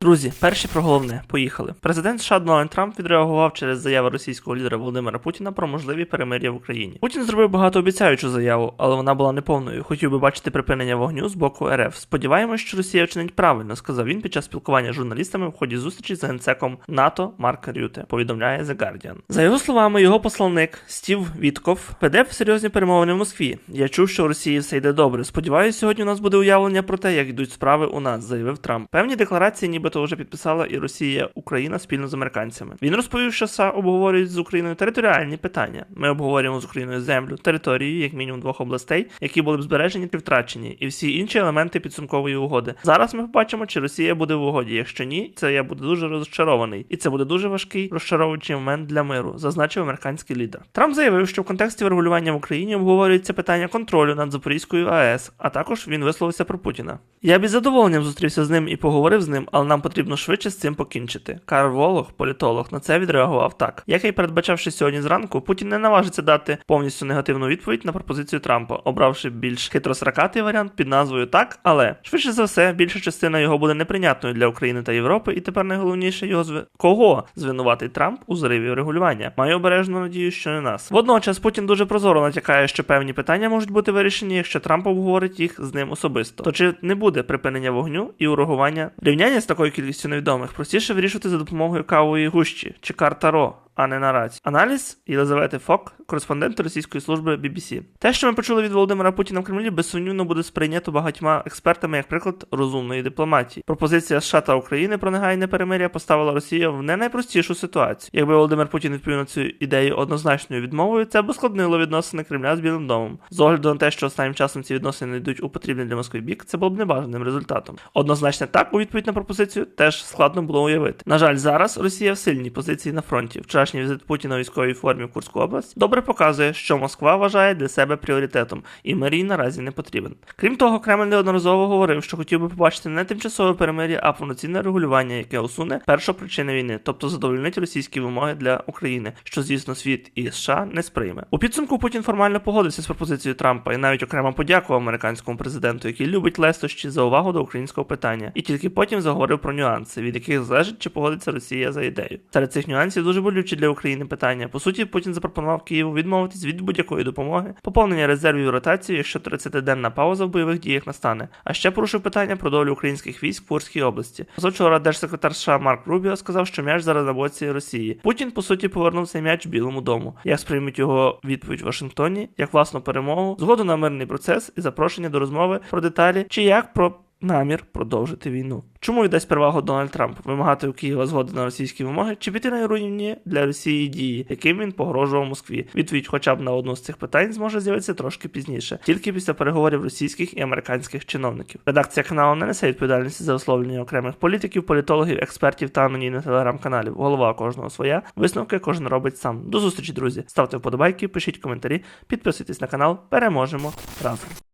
Друзі, перші про головне. Поїхали. Президент США Дональд Трамп відреагував через заяви російського лідера Володимира Путіна про можливі перемир'я в Україні. Путін зробив багатообіцяючу заяву, але вона була неповною. Хотів би бачити припинення вогню з боку РФ. Сподіваємось, що Росія вчинить правильно, сказав він під час спілкування з журналістами в ході зустрічі з генсеком НАТО Марк Рюте. Повідомляє The Guardian. За його словами, його посланник Стів Вітков веде серйозні перемовини в Москві. Я чув, що у Росії все йде добре. Сподіваюся, сьогодні у нас буде уявлення про те, як йдуть справи у нас, заявив Трамп. Певні декларації, нібито вже підписала і Росія, Україна спільно з американцями. Він розповів, що США обговорюють з Україною територіальні питання. Ми обговорюємо з Україною землю, територію, як мінімум двох областей, які були б збережені чи втрачені, і всі інші елементи підсумкової угоди. Зараз ми побачимо, чи Росія буде в угоді. Якщо ні, це я буду дуже розчарований, і це буде дуже важкий розчаровуючий момент для миру, зазначив американський лідер. Трамп заявив, що в контексті врегулювання в Україні обговорюється питання контролю над Запорізькою АЕС, а також він висловився про Путіна. Я б із задоволенням зустрівся з ним і поговорив з ним, але нам потрібно швидше з цим покінчити. Карл Волох, політолог, на це відреагував так. Як і передбачавши сьогодні зранку, Путін не наважиться дати повністю негативну відповідь на пропозицію Трампа, обравши більш хитросракатий варіант під назвою так, але швидше за все, більша частина його буде неприйнятною для України та Європи, і тепер найголовніше його зв... кого звинуватить Трамп у зриві регулювання. Маю обережну надію, що не нас. Водночас Путін дуже прозоро натякає, що певні питання можуть бути вирішені, якщо Трамп обговорить їх з ним особисто. То чи не буде припинення вогню і урогування? Рівняння з такою кількістю невідомих. Простіше вирішувати за допомогою кавової гущі чи карт Таро, а не наразі. Аналіз Єлизавети Фок, кореспондент російської служби BBC. Те, що ми почули від Володимира Путіна в Кремлі, безсумнівно буде сприйнято багатьма експертами як приклад розумної дипломатії. Пропозиція США та України про негайне перемиря поставила Росію в не найпростішу ситуацію. Якби Володимир Путін відповів на цю ідею однозначною відмовою, це б ускладнило відносини Кремля з Білим домом. З огляду на те, що останнім часом ці відносини йдуть у потрібний для Москви бік, це було б небажаним результатом. Однозначно так у відповідь на пропозицію теж складно було уявити. На жаль, зараз Росія в сильній позиції на фронті. Вчорашній візит Путіна у військовій формі в Курську область добре показує, що Москва вважає для себе пріоритетом, і мирій наразі не потрібен. Крім того, Кремль неодноразово говорив, що хотів би побачити не тимчасове перемир'я, а повноцінне регулювання, яке усуне першу причину війни, тобто задовольнить російські вимоги для України, що звісно світ і США не сприйме. У підсумку Путін формально погодився з пропозицією Трампа і навіть окремо подякував американському президенту, який любить лестощі за увагу до українського питання, і тільки потім заговорив про нюанси, від яких залежить, чи погодиться Росія за ідею. Серед цих нюансів дуже болючі для України питання. По суті, Путін запропонував Києву відмовитись від будь-якої допомоги, поповнення резервів і ротації, якщо 30-денна пауза в бойових діях настане. А ще порушив питання про долю українських військ в Курській області. Позавчора держсекретар США Марк Рубіо сказав, що м'яч зараз на боці Росії. Путін по суті повернув цей м'яч Білому дому. Як сприймуть його відповідь в Вашингтоні, як власну перемогу, згоду на мирний процес і запрошення до розмови про деталі, чи як про намір продовжити війну. Чому віддасть перевагу Дональд Трамп вимагати у Києва згоди на російські вимоги чи піти на руйнівні для Росії дії, яким він погрожував Москві? Відповідь, хоча б на одну з цих питань, зможе з'явитися трошки пізніше, тільки після переговорів російських і американських чиновників. Редакція каналу не несе відповідальності за висловлення окремих політиків, політологів, експертів та анонімних телеграм-каналів. Голова кожного своя. Висновки кожен робить сам. До зустрічі, друзі. Ставте вподобайки, пишіть коментарі, підписуйтесь на канал. Переможемо разом.